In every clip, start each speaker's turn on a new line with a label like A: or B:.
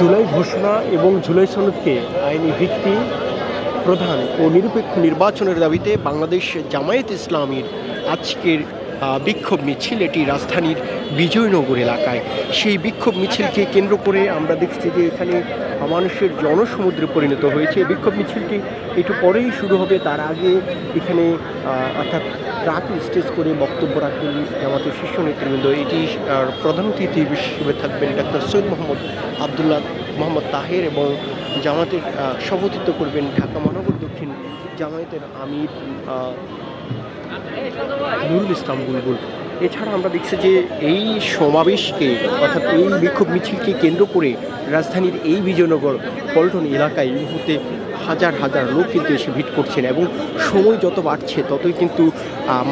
A: জুলাই ঘোষণা এবং জুলাই সনদকে আইনি ভিত্তি প্রধান ও নিরপেক্ষ নির্বাচনের দাবিতে বাংলাদেশ জামায়াত ইসলামীর আজকের বিক্ষোভ মিছিল এটি রাজধানীর বিজয়নগর এলাকায়। সেই বিক্ষোভ মিছিলকে কেন্দ্র করে আমরা দেখছি যে এখানে মানুষের জনসমুদ্রে পরিণত হয়েছে। বিক্ষোভ মিছিলটি একটু পরেই শুরু হবে। তার আগে এখানে অর্থাৎ ট্রাক স্টেজ করে বক্তব্য রাখবেন জামাতের শীর্ষ নেতৃবৃন্দ। এটি প্রধান অতিথি হিসেবে থাকবেন ডাক্তার সৈয়দ মোহাম্মদ আবদুল্লাহ মোহাম্মদ তাহের এবং জামাতের সভাপতিত্ব করবেন ঢাকা মহানগর দক্ষিণ জামায়াতের আমির নুরুল ইসলাম বুলবুল, এছাড়া আমরা দেখছি যে এই সমাবেশকে, অর্থাৎ এই বিক্ষোভ মিছিলকে কেন্দ্র করে রাজধানীর এই বিজয়নগর পল্টন এলাকায় এই মুহূর্তে হাজার হাজার লোক কিন্তু এসে ভিড় করছেন এবং সময় যত বাড়ছে, ততই কিন্তু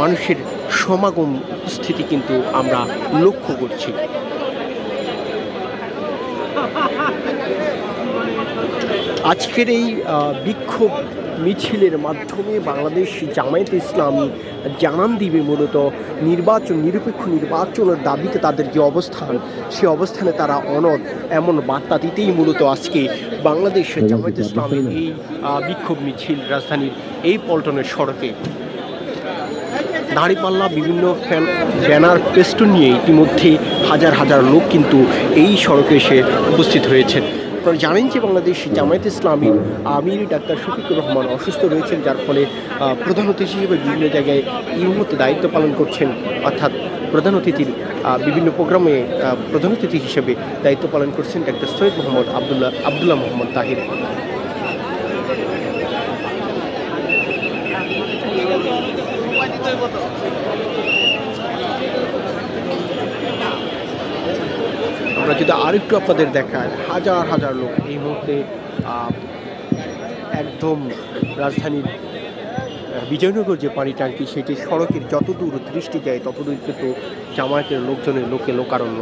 A: মানুষের সমাগম স্থিতি কিন্তু আমরা লক্ষ্য করছি। আজকের এই বিক্ষোভ মিছিলের মাধ্যমে বাংলাদেশ জামায়াতে ইসলামী জানান দিবে মূলত নির্বাচন, নিরপেক্ষ নির্বাচনের দাবিতে তাদের যে অবস্থান, সে অবস্থানে তারা অনদ এমন বার্তা দিতেই মূলত আজকে বাংলাদেশ জামায়াতে ইসলামের এই বিক্ষোভ মিছিল রাজধানীর এই পল্টনের সড়কে। দাঁড়িপাল্লা বিভিন্ন ফ্যান, ব্যানার, পেস্টুন নিয়ে ইতিমধ্যে হাজার হাজার লোক কিন্তু এই সড়কে এসে উপস্থিত হয়েছেন। আপনারা জানেন যে বাংলাদেশ জামায়াত ইসলামী আমির ডাক্তার শফিকুর রহমান অসুস্থ রয়েছেন, যার ফলে প্রধান অতিথি হিসেবে বিভিন্ন জায়গায় এই মুহূর্তে দায়িত্ব পালন করছেন। অর্থাৎ প্রধান অতিথির বিভিন্ন প্রোগ্রামে প্রধান অতিথি হিসেবে দায়িত্ব পালন করছেন ডাক্তার সৈয়দ মোহাম্মদ আবদুল্লাহ আবদুল্লাহ মোহাম্মদ তাহির। আমরা যদি আরেকটু আপনাদের দেখায়, হাজার হাজার লোক এই মুহূর্তে একদম রাজধানীর বিজয়নগর যে পানি ট্যাঙ্কি, সেটি সড়কের যতদূর দৃষ্টি যায়, ততদূর কিন্তু জামায়াতের লোকজনের লোকে লোকারণ্য।